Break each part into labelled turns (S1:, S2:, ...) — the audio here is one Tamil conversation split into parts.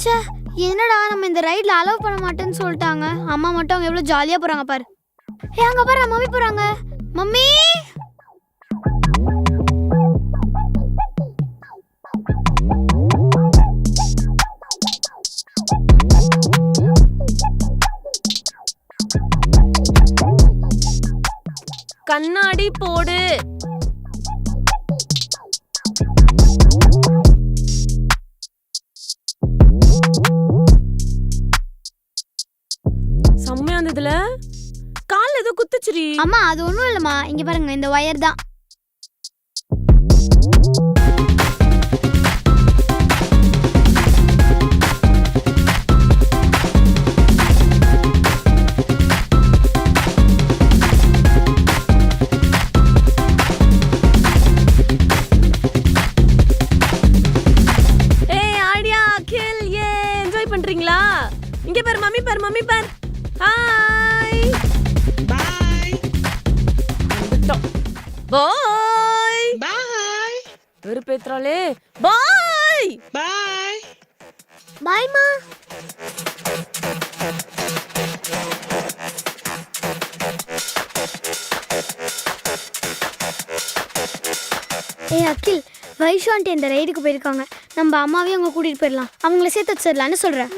S1: ச்சே என்னடா நம்ம இந்த ரைட்ல அலோவ் பண்ண மாட்டேன்னு சொல்லிட்டாங்க. அம்மா மட்டும் அவங்க எவ்வளவு ஜாலியா போறாங்க பாரு. ஏ அங்க பாரு மம்மி போறாங்க. மம்மி!
S2: கண்ணாடி போடு. செம்மையா இருந்ததுல கால் ஏதோ குத்துச்சுரி
S1: அம்மா அது ஒண்ணும் இல்லம்மா. இங்க பாருங்க இந்த ஒயர் தான்.
S2: ஏய் ஆடியா அகில் ஏ என்ஜாய் பண்றீங்களா? இங்க பாரு மம்மி பாரு மம்மி பாரு. ஹாய்
S3: பாய்
S2: வந்துட்டோம் பாய்
S3: பாய்
S2: வெறுப்பேத்துறாளே பாய்
S3: பாய்
S1: பாய்மா ஏ அகில் வைஷான்ட்டு இந்த ரைடுக்கு போயிருக்காங்க. நம்ம அம்மாவையும் அங்கே கூட்டிட்டு போயிடலாம். அவங்கள சேர்த்து வச்சிடலான்னு சொல்றேன்.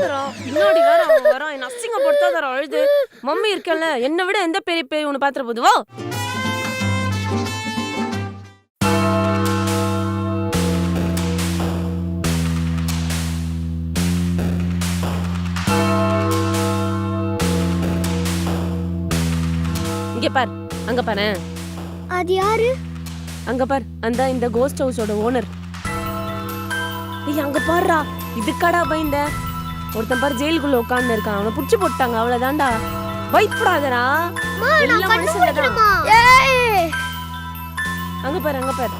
S2: அழாதடா பின்னாடி வேற அவன் வரான். என்ன அசிங்கப்படுத்தாதடா அழுது. மம்மி இருக்கல என்னை விட எந்த பெரிய பேய் உன்னை பாத்துற போது வா. இங்க பார் அங்க பாரு.
S1: அது யாரு?
S2: அங்க பார் அந்த இந்த கோஸ்ட் ஹவுஸோட ஓனர் ஏய் அங்க பாருடா. இதுக்காடா பயந்த? ஒருத்தன் பாரு ஜெயிலுக்குள்ள உட்கார்ந்து இருக்கான் அவனை புடிச்சு போட்டாங்க அவ்வளவுதான்டா. பயப்படாதடா. எல்லாம் மனுஷங்க தான் அங்க பாரு அங்க பாரு.